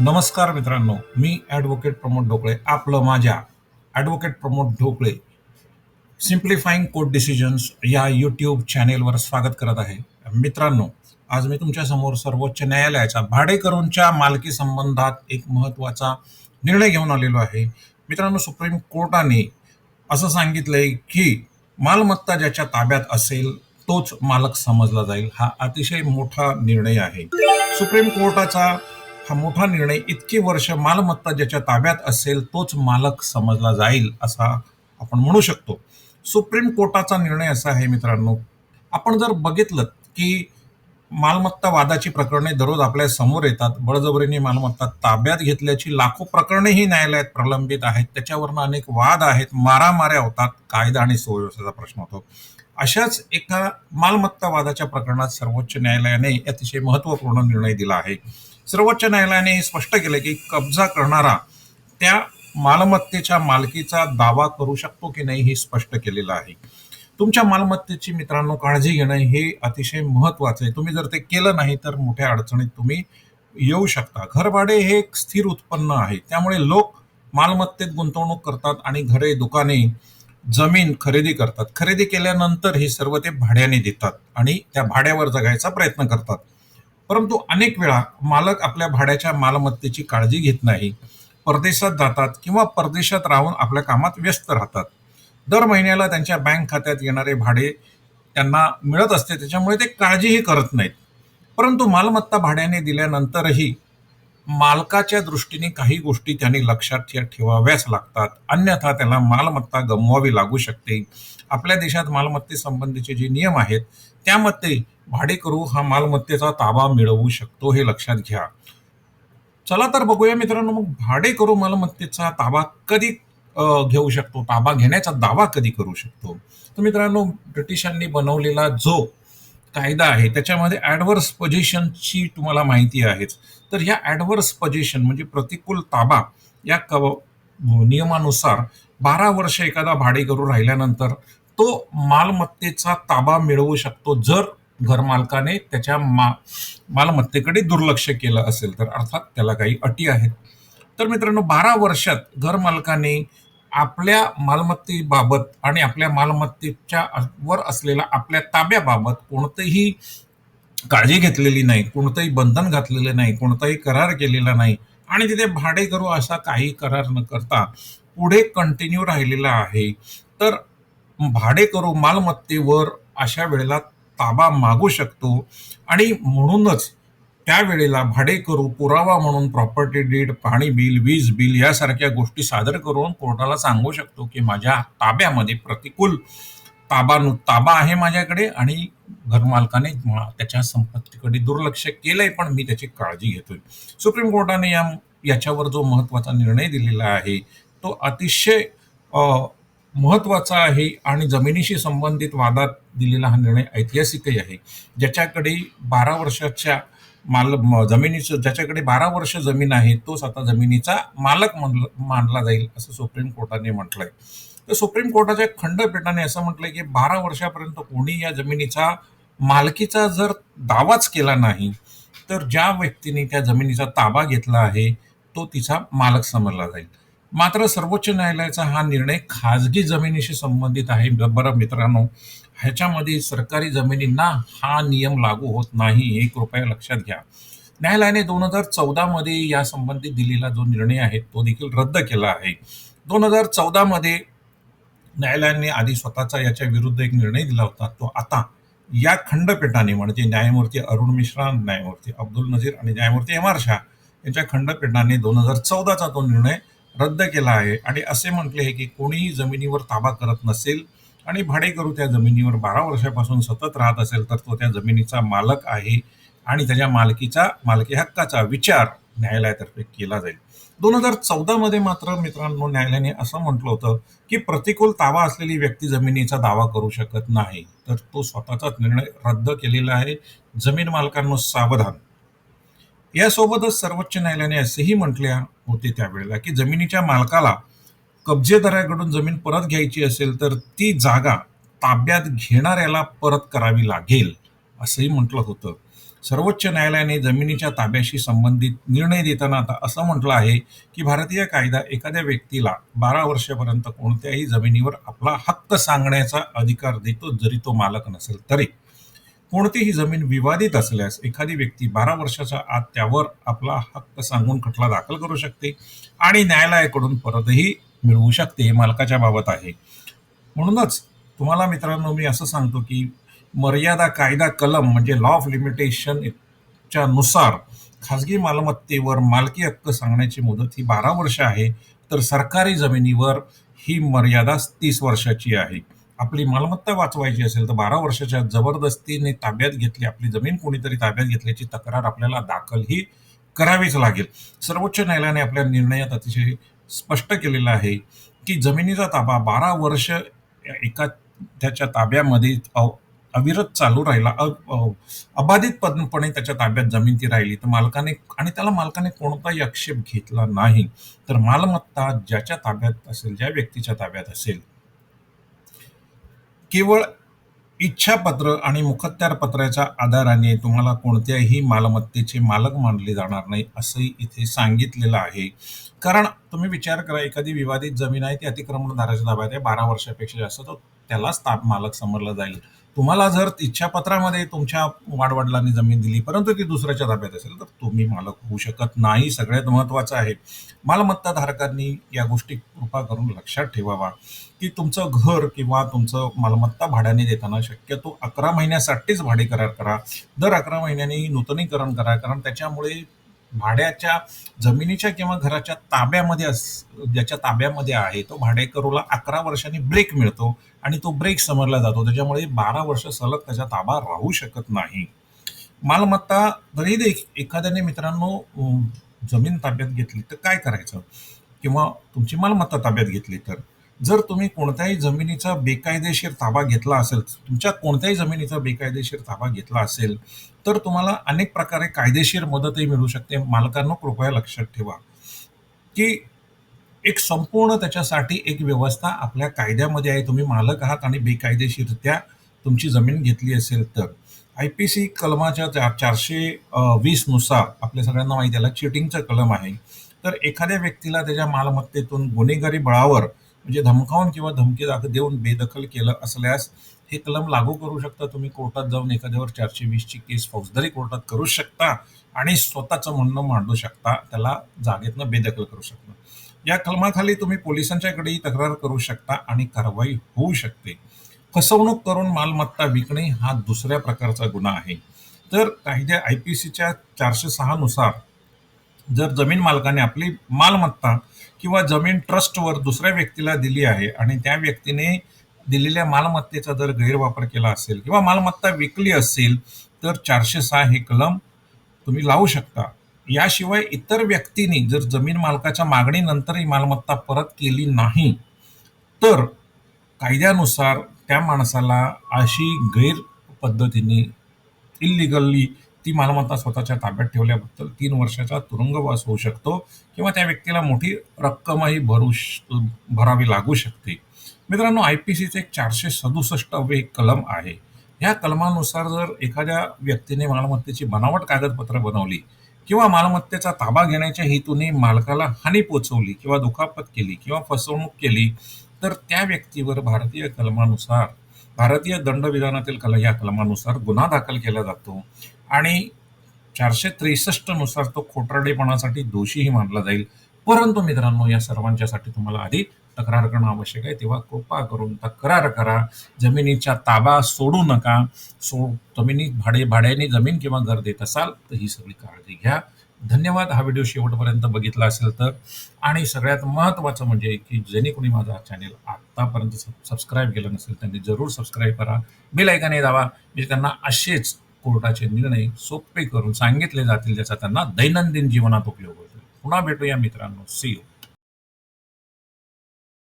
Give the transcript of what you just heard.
नमस्कार मित्रांनो मी ॲडव्होकेट प्रमोद ढोकळे आपलं माझ्या advocate Pramod Dhokale simplifying court decisions या यूट्यूब चॅनेलवर स्वागत करत आहे. मित्रांनो आज मी तुमच्यासमोर सर्वोच्च न्यायालयाच्या भाडेकरूंच्या मालकी संबंधात एक महत्त्वाचा निर्णय घेऊन आलेलो आहे. मित्रांनो सुप्रीम कोर्टाने असं सांगितलंय की मालमत्ता ज्याच्या ताब्यात असेल तोच मालक समजला जाईल. हा अतिशय मोठा निर्णय आहे. सुप्रीम कोर्टाचा हा मोठा निर्णय इतकी वर्ष मालमत्ता ज्याच्या ताब्यात असेल तोच मालक समजला जाईल असा आपण म्हणू शकतो. सुप्रीम कोर्टाचा निर्णय असा आहे मित्रांनो आपण जर बघितलं की मालमत्ता वादाची प्रकरणे दररोज आपल्यासमोर येतात बळजबरीने मालमत्ता ताब्यात घेतल्याची लाखो प्रकरणेही न्यायालयात प्रलंबित आहेत त्याच्यावरनं अनेक वाद आहेत मारामाऱ्या होतात कायदा आणि सुव्यवस्थेचा प्रश्न होतो. अशाच एका मालमत्ता वादाच्या प्रकरणात सर्वोच्च न्यायालयाने अतिशय महत्त्वपूर्ण निर्णय दिला आहे. सर्वोच्च न्यायालयाने हे स्पष्ट केलं की कब्जा करणारा त्या मालमत्तेच्या मालकीचा दावा करू शकतो की नाही हे स्पष्ट केलेलं आहे. तुमच्या मालमत्तेची मित्रांनो काळजी घेणं हे अतिशय महत्वाचं आहे. तुम्ही जर ते केलं नाही तर मोठ्या अडचणीत तुम्ही येऊ शकता. घरभाडे हे एक स्थिर उत्पन्न आहे. त्यामुळे लोक मालमत्तेत गुंतवणूक करतात आणि घरे दुकाने जमीन खरेदी करतात. खरेदी केल्यानंतर हे सर्व ते भाड्याने देतात आणि त्या भाड्यावर जगायचा प्रयत्न करतात. परंतु अनेक वेळा मालक आपल्या भाड्याच्या मालमत्तेची काळजी घेत नाही. परदेशात जातात किंवा परदेशात राहून आपल्या कामात व्यस्त राहतात. दर महिन्याला त्यांच्या बँक खात्यात येणारे भाडे त्यांना मिळत असते त्याच्यामुळे ते काळजीही करत नाहीत. परंतु मालमत्ता भाड्याने दिल्यानंतरही मालकाच्या दृष्टीने काही गोष्टी त्यांनी लक्षात ठेवाव्याच लागतात. अन्यथा त्याला मालमत्ता गमवावी लागू शकते. आपल्या देशात मालमत्तेसंबंधीचे जे नियम आहेत त्यामध्ये भाडेकरू हा मालमत्तेचा ताबा मिळवू शकतो हे लक्षात घ्या. चला तर बघूया मित्रांनो मग भाडेकरू मालमत्तेचा ताबा कधी घेऊ शकतो? ताबा घेण्याचा दावा कधी करू शकतो? तर मित्रांनो ब्रिटिशांनी बनवलेला जो कायदा आहे त्याच्यामध्ये ॲडव्हर्स पोझिशनची तुम्हाला माहिती आहेच. तर ह्या ॲडव्हर्स पोझिशन म्हणजे प्रतिकूल ताबा या कव नियमानुसार बारा वर्ष एखादा भाडेकरू राहिल्यानंतर तो मालमत्तेचा ताबा मिळवू शकतो जर घरमालकाने त्याच्या मा मालमत्तेकडे दुर्लक्ष केलं असेल तर अर्थात त्याला काही अटी आहेत. तर मित्रांनो बारा वर्षात घरमालकाने आपल्या मालमत्तेबाबत आणि आपल्या मालमत्तेच्या वर असलेला आपल्या ताब्याबाबत कोणतंही काळजी घेतलेली नाही कोणतंही बंधन घातलेलं नाही कोणताही करार केलेला नाही आणि तिथे भाडेकरू असा काही करार न करता पुढे कंटिन्यू राहिलेला आहे. तर भाडेकरू मालमत्तेवर अशा वेळेला ताबा मागू शकतो आणि म्हणूनच त्यावेळेला भाडेकरू पुरावा म्हणून प्रॉपर्टी डीड पाणी बिल वीज बिल यासारख्या गोष्टी सादर करून कोर्टाला सांगू शकतो की माझ्या ताब्यामध्ये प्रतिकूल ताबा ताबा आहे माझ्याकडे आणि घरमालकाने त्याच्या संपत्तीकडे दुर्लक्ष केलंय पण मी त्याची काळजी घेतोय. सुप्रीम कोर्टाने या याच्यावर जो महत्त्वाचा निर्णय दिलेला आहे तो अतिशय महत्त्वाचा आहे आणि जमिनीशी संबंधित वादात दिलेला हा निर्णय ऐतिहासिकही आहे. ज्याच्याकडे बारा वर्षाच्या माल जमिनीचं ज्याच्याकडे बारा वर्ष जमीन आहे तोच आता जमिनीचा मालक म्हणलं मानला जाईल असं सुप्रीम कोर्टाने म्हटलंय. तर सुप्रीम कोर्टाच्या खंडपीठाने असं म्हटलंय की बारा वर्षापर्यंत कोणी या जमिनीचा मालकीचा जर दावाच केला नाही तर ज्या व्यक्तीने त्या जमिनीचा ताबा घेतला आहे तो तिचा मालक समजला जाईल. मात्र सर्वोच्च न्यायालयाचा हा निर्णय खाजगी जमिनीशी संबंधित आहे. बरं मित्रांनो ह्याच्यामध्ये सरकारी जमिनींना हा नियम लागू होत नाही. हे कृपया लक्षात घ्या. न्यायालयाने दोन हजार चौदामध्ये या संबंधित दिलेला जो निर्णय आहे तो देखील रद्द केला आहे. दोन हजार चौदामध्ये न्यायालयाने आधी स्वतःचा याच्या विरुद्ध एक निर्णय दिला होता. तो आता या खंडपीठाने म्हणजे न्यायमूर्ती अरुण मिश्रा न्यायमूर्ती अब्दुल नजीर आणि न्यायमूर्ती एम आर शाह यांच्या खंडपीठाने दोन हजार चौदाचा तो निर्णय रद्द केला आहे. आणि असे म्हटले आहे की कोणीही जमिनीवर ताबा करत नसेल आणि भाडेकरू त्या जमिनीवर बारा वर्षापासून सतत राहत असेल तर तो त्या जमिनीचा मालक आहे आणि त्याच्या मालकीचा मालकी हक्काचा विचार न्यायालयातर्फे केला जाईल. दोन हजार चौदामध्ये मात्र मित्रांनो न्यायालयाने असं म्हटलं होतं की प्रतिकूल ताबा असलेली व्यक्ती जमिनीचा दावा करू शकत नाही. तर तो स्वतःचाच निर्णय रद्द केलेला आहे. जमीन मालकांनो सावधान. यासोबतच सर्वोच्च न्यायालयाने असेही म्हटले होते त्यावेळेला की जमिनीच्या मालकाला कब्जेदाराकडून जमीन परत घ्यायची असेल तर ती जागा ताब्यात घेणाऱ्याला परत करावी लागेल असंही म्हटलं होतं. सर्वोच्च न्यायालयाने जमिनीच्या ताब्याशी संबंधित निर्णय देताना आता असं म्हटलं आहे की भारतीय कायदा एखाद्या व्यक्तीला बारा वर्षापर्यंत कोणत्याही जमिनीवर आपला हक्क सांगण्याचा अधिकार देतो जरी तो मालक नसेल तरी. कोणतीही जमीन विवादित असल्यास एखादी व्यक्ती बारा वर्षाच्या आत त्यावर आपला हक्क सांगून खटला दाखल करू शकते आणि न्यायालयाकडून परतही मिळवू शकते हे मालकाच्या बाबत आहे. म्हणूनच तुम्हाला मित्रांनो मी असं सांगतो की मर्यादा कायदा कलम म्हणजे लॉ ऑफ लिमिटेशन च्या नुसार खाजगी मालमत्तेवर मालकी हक्क सांगण्याची मुदत ही बारा वर्ष आहे तर सरकारी जमिनीवर ही मर्यादा तीस वर्षाची आहे. आपली मालमत्ता वाचवायची असेल तर बारा वर्षाच्या जबरदस्तीने ताब्यात घेतली आपली जमीन कोणीतरी ताब्यात घेतल्याची तक्रार आपल्याला दाखल ही करावीच लागेल. सर्वोच्च न्यायालयाने आपल्या निर्णयात अतिशय स्पष्ट केलेलं आहे की जमिनीचा ताबा बारा वर्ष एका त्याच्या ताब्यामध्ये अविरत चालू राहिला. अबाधित पदपणे अबाधितपणे त्याच्या ताब्यात जमीन ती राहिली. तर मालकाने आणि त्याला मालकाने कोणताही आक्षेप घेतला नाही. तर मालमत्ता ज्याच्या ताब्यात असेल ज्या व्यक्तीच्या ताब्यात असेल केवळ इच्छापत्र आणि मुखत्यार पत्राच्या आधाराने तुम्हाला कोणत्याही मालमत्तेचे मालक मानले जाणार नाही असंही इथे सांगितलेलं आहे. कारण तुम्ही विचार करा एखादी विवादित जमीन आहे ती अतिक्रमणदाराच्या ताब्यात आहे बारा वर्षापेक्षा जास्त तर त्यालाच ताप मालक समजला जाईल. तुम्हाला जर इच्छापत्रामध्ये तुमच्या वाडवडिलांनी जमीन दिली परंतु ती दुसऱ्याच्या ताब्यात असेल तर तुम्ही मालक होऊ शकत नाही. सगळ्यात महत्त्वाचं आहे मालमत्ता धारकांनी या गोष्टी कृपा करून लक्षात ठेवावा की तुमचं घर किंवा तुमचं मालमत्ता भाड्याने देताना शक्यतो अकरा महिन्यासाठीच भाडे करार करा. दर अकरा महिन्यांनी नूतनीकरण करा कारण त्याच्यामुळे भाड्याच्या जमिनीच्या किंवा घराच्या ताब्यामध्ये अस ज्याच्या ताब्यामध्ये आहे तो भाडेकरूला अकरा वर्षांनी ब्रेक मिळतो आणि तो ब्रेक समजला जातो. त्याच्यामुळे बारा वर्ष सलग त्याचा ताबा राहू शकत नाही. मालमत्ता जरी देख एखाद्याने मित्रांनो जमीन ताब्यात घेतली तर काय करायचं? किंवा तुमची मालमत्ता ताब्यात घेतली तर? जर तुम्ही कोणत्याही जमिनीचा बेकायदेशीर ताबा घेतला असेल तुमच्या कोणत्याही जमिनीचा बेकायदेशीर ताबा घेतला असेल तर तुम्हाला अनेक प्रकारे कायदेशीर मदतही मिळू शकते. मालकांनो कृपया लक्षात ठेवा की एक संपूर्ण त्याच्यासाठी एक व्यवस्था आपल्या कायद्यामध्ये आहे. तुम्ही मालक आहात आणि बेकायदेशीररित्या तुमची जमीन घेतली असेल तर. आय पी सी कलमाच्या चार चारशे वीसनुसार आपल्या सगळ्यांना माहिती आहे चिटिंगचं कलम आहे. तर एखाद्या व्यक्तीला त्याच्या मालमत्तेतून गुन्हेगारी बळावर म्हणजे धमकावून किंवा धमकी दाख देऊन बेदखल केलं असल्यास हे कलम लागू करू शकता. तुम्ही कोर्टात जाऊन एखाद्यावर चारशे वीसची केस फौजदारी कोर्टात करू शकता आणि स्वतःचं म्हणणं मांडू शकता. त्याला जागेतनं बेदखल करू शकता. या कलमाखाली तुम्ही पोलिसांच्याकडेही तक्रार करू शकता आणि कारवाई होऊ शकते. फसवणूक करून मालमत्ता विकणे हा दुसऱ्या प्रकारचा गुन्हा आहे. तर कायद्या आय पी सीच्या चारशे सहानुसार जर जमीन मालकाने आपली मालमत्ता किंवा जमीन ट्रस्टवर दुसऱ्या व्यक्तीला दिली आहे आणि त्या व्यक्तीने दिलेल्या मालमत्तेचा जर गैरवापर केला असेल किंवा मालमत्ता विकली असेल तर चारशे सहा हे कलम तुम्ही लावू शकता. याशिवाय इतर व्यक्तींनी जर जमीन मालकाच्या मागणीनंतरही मालमत्ता परत केली नाही तर कायद्यानुसार त्या माणसाला अशी गैर पद्धतीने इलिगली ती मालमत्ता स्वतःच्या ताब्यात ठेवल्याबद्दल तीन वर्षाचा तुरुंगवास होऊ शकतो किंवा त्या व्यक्तीला मोठी रक्कमही भरू भरावी लागू शकते. मित्रांनो आय पी सीचे एक चारशे सदुसष्टावे एक कलम आहे. ह्या कलमानुसार जर एखाद्या व्यक्तीने मालमत्तेची बनावट कागदपत्र बनवली किंवा मालमत्तेचा ताबा घेण्याच्या हेतूने मालकाला हानी पोचवली किंवा दुखापत केली किंवा फसवणूक केली तर त्या व्यक्तीवर भारतीय कलमानुसार भारतीय दंडविधानातील कला या कलमानुसार गुन्हा दाखल केला जातो. आणि चारशे त्रेसष्टनुसार तो खोटारडेपणासाठी दोषीही मानला जाईल. परंतु मित्रांनो या सर्वांच्यासाठी तुम्हाला आधी तक्रार करणं आवश्यक आहे. तेव्हा कृपा करून तक्रार करा. जमिनीच्या ताबा सोडू नका. सो जमिनी भाडे भाड्याने जमीन किंवा घर देत असाल तर ही सगळी काळजी घ्या. धन्यवाद. हा व्हिडिओ शेवटपर्यंत बघितला असेल तर. आणि सगळ्यात महत्त्वाचं म्हणजे की ज्यांनी कोणी माझा चॅनेल आत्तापर्यंत सबस्क्राईब केलं नसेल त्यांनी जरूर सबस्क्राईब करा. बेल ऐकाने दावा म्हणजे त्यांना असेच कोर्टाचे निर्णय सोपे करून सांगितले जातील ज्याचा त्यांना दैनंदिन जीवनात उपयोग होतो पुन्हा भेटूया मित्रांनो. C you